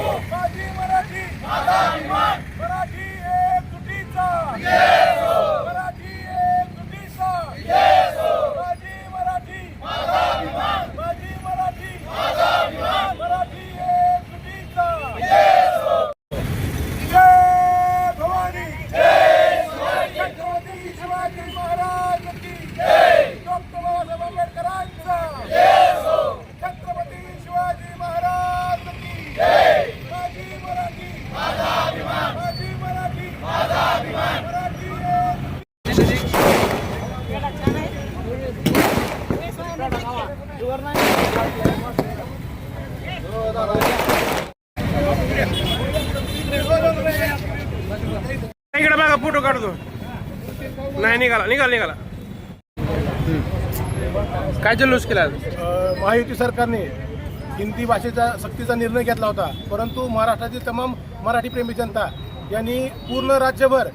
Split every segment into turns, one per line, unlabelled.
मराठी इकडे बघा फोटो काढतो नाही निघाला निघाला निघाला. काय जल्लोष केला
महायुती सरकारने हिंदी भाषेचा सक्तीचा निर्णय घेतला होता. परंतु महाराष्ट्रातील तमाम मराठी प्रेमी जनता यांनी पूर्ण राज्यभर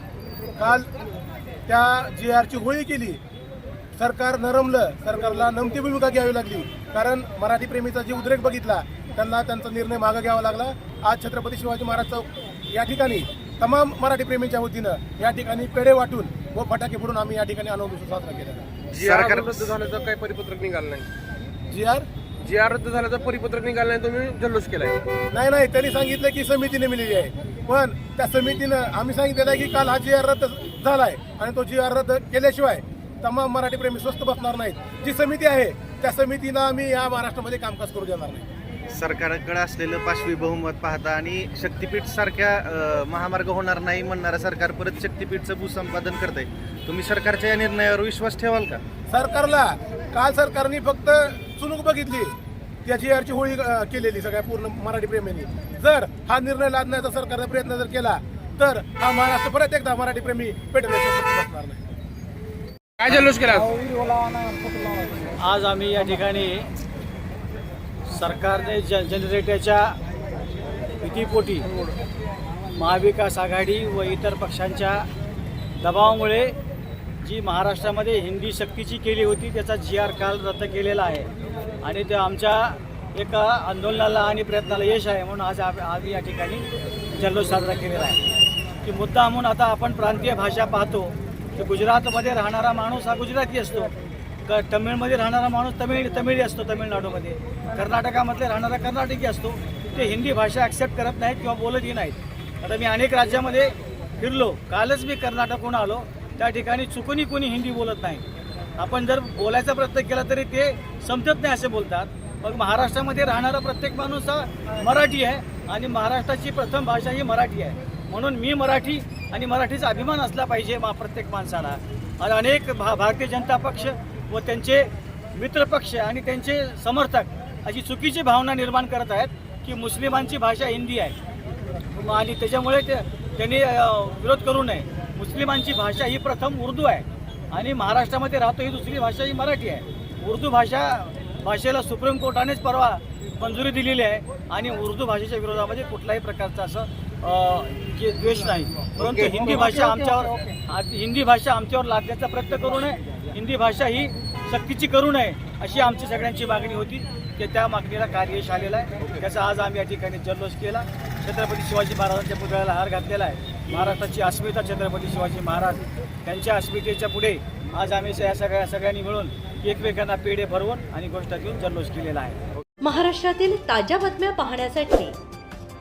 काल त्या जी आरची होळी केली. सरकार नरमलं सरकारला नमती भूमिका घ्यावी लागली. कारण मराठी प्रेमीचा जे उद्रेक बघितला त्यांना त्यांचा निर्णय मागे घ्यावा लागला. आज छत्रपती शिवाजी महाराज चौक या ठिकाणी तमाम मराठी प्रेमींच्या वतीनं या ठिकाणी पेढे वाटून व फटाके फोडून आम्ही या ठिकाणी आनंद उत्सव साजरा केला
जी आर रद्द झाल्याचं काही परिपत्रक निघालं नाही.
जी आर?
जी आर रद्द झाल्याचं परिपत्रक निघालं नाही तुम्ही जल्लोष केलाय.
नाही नाही त्यांनी सांगितलं की समिती नेमलेली आहे. पण त्या समितीनं आम्ही सांगितलेलं आहे की काल हा जी आर रद्द झालाय आणि तो जी आर रद्द केल्याशिवाय तमाम मराठी प्रेमी स्वस्त बसणार नाहीत. जी समिती आहे त्या समितीनं आम्ही या महाराष्ट्रामध्ये कामकाज करू देणार नाही.
सरकारकडे असलेलं पाचवी बहुमत पाहता आणि शक्तीपीठ सारख्या अ, महामार्ग होणार नाही म्हणणारं सरकार परत शक्तीपीठचं भूसंपादन करत आहे तुम्ही सरकारच्या या निर्णयावर विश्वास ठेवाल का?
सरकारला काल सरकारने फक्त चुनूक बघितली. त्या जी आरची होळी अं, केलेली सगळ्या पूर्ण मराठी प्रेमींनी. जर हा निर्णय लादण्याचा सरकारने प्रयत्न जर केला तर हा महाराष्ट्र परत एकदा मराठी प्रेमी पेटण्याच्या बसणार नाही.
काय जल्लोष केला आज?
आम्ही या ठिकाणी सरकारने जन जनरेट्याच्या भीतीपोटी महाविकास आघाडी व इतर पक्षांच्या दबावामुळे जी महाराष्ट्रामध्ये हिंदी सक्तीची केली होती त्याचा जी आर काल रद्द केलेला आहे आणि ते आमच्या एका आंदोलनाला आणि प्रयत्नाला यश आहे म्हणून आज आम्ही या ठिकाणी जल्लोष साजरा केलेला आहे की मुद्दा म्हणून आता आपण प्रांतीय भाषा पाहतो की गुजरातमध्ये राहणारा माणूस हा गुजराती असतो. क तमिळमध्ये राहणारा माणूस तमिळ तमिळी असतो तमिळनाडूमध्ये. कर्नाटकामधले राहणारा कर्नाटकी असतो. ते हिंदी भाषा ॲक्सेप्ट करत नाहीत किंवा बोलतही नाहीत. आता मी अनेक राज्यामध्ये फिरलो. कालच मी कर्नाटकहून आलो. त्या ठिकाणी चुकूनही कोणी हिंदी बोलत नाही. आपण जर बोलायचा प्रयत्न केला तरी ते समजत नाही असे बोलतात. मग महाराष्ट्रामध्ये राहणारा प्रत्येक माणूस हा मराठी आहे आणि महाराष्ट्राची प्रथम भाषा ही मराठी आहे. म्हणून मी मराठी आणि मराठीचा अभिमान असला पाहिजे मा प्रत्येक माणसाला. आणि अनेक भा भारतीय जनता पक्ष व त्यांचे मित्रपक्ष आणि त्यांचे समर्थक अशी चुकीची भावना निर्माण करत आहेत की मुस्लिमांची भाषा हिंदी आहे. आणि त्याच्यामुळे ते त्यांनी विरोध करू नये. मुस्लिमांची भाषा ही प्रथम उर्दू आहे आणि महाराष्ट्रामध्ये राहतो ही दुसरी भाषा ही मराठी आहे. उर्दू भाषा भाषेला सुप्रीम कोर्टानेच परवा मंजुरी दिलेली आहे आणि उर्दू भाषेच्या विरोधामध्ये कुठल्याही प्रकारचं असं जे द्वेष नाही. परंतु हिंदी भाषा आमच्यावर हिंदी भाषा आमच्यावर लादण्याचा प्रयत्न करू नये. हिंदी भाषा ही सक्तीची करू नये अशी आमची सगळ्यांची मागणी होती की त्या मागणीला कार्य यश आलेलं आहे. त्याचा आज आम्ही या ठिकाणी जल्लोष केला. छत्रपती शिवाजी महाराजांच्या पुतळ्याला हार घातलेला आहे. महाराष्ट्राची अस्मिता छत्रपती शिवाजी महाराज त्यांच्या अस्मितेच्या पुढे आज आम्ही या सगळ्या सगळ्यांनी मिळून एकमेकांना पेढे भरवून आणि गोष्ट घेऊन जल्लोष केलेला आहे.
महाराष्ट्रातील ताज्या बातम्या पाहण्यासाठी